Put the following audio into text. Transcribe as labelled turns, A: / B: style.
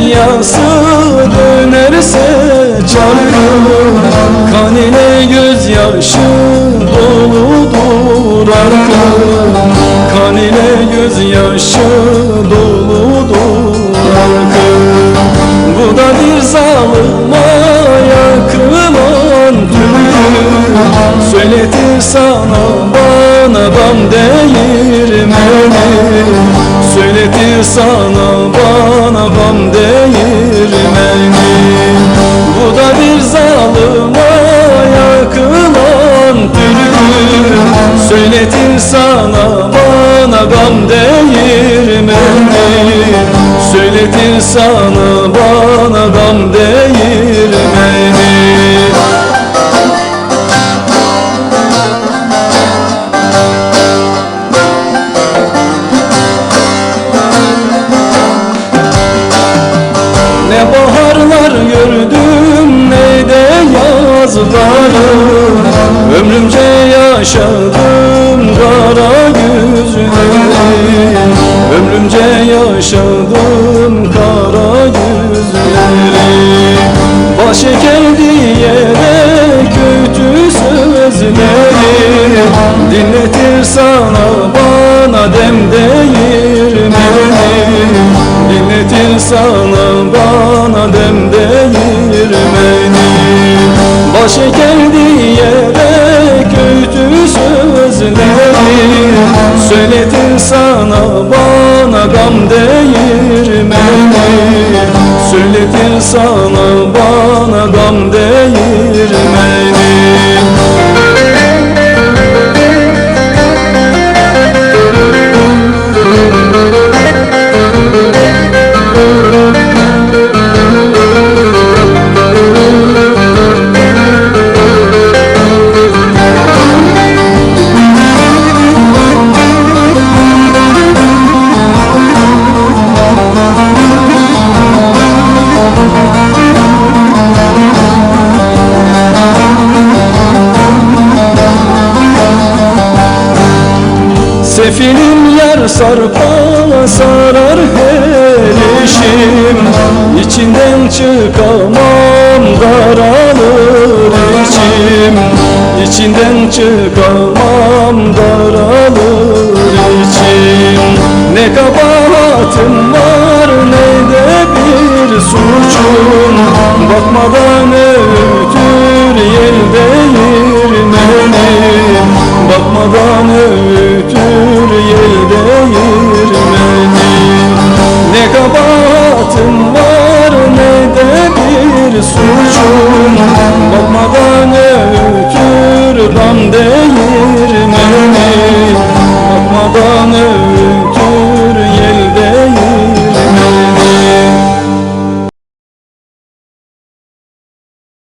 A: yarası dönerse çarkı Kan ile gözyaşı doludur arka Kan ile gözyaşı doludur arka Bu da bir zalıma yakılan türkü Söyletir sana bana gam değirmeni Söyletir sana bana gam değirmeni Bu da bir zalıma yakılan türkü Söyletir sana bana gam değirmeni Söyletir sana bana gam değirmeni yazları Ömrümce yaşadım kara yüzleri. Ömrümce yaşadım kara yüzleri. Başı geldi yere kötü sözleri. Dinletir sana Başı geldi yere kötü sözleri Söyletir sana bana gam değirmeni. Söyletir sana Kefilim yar sarpa sarar her işim. İçinden çıkamam daralır içim. İçinden çıkamam daralır içim. Ne kabahatim var ne de bir suçum. Bakmadan ne.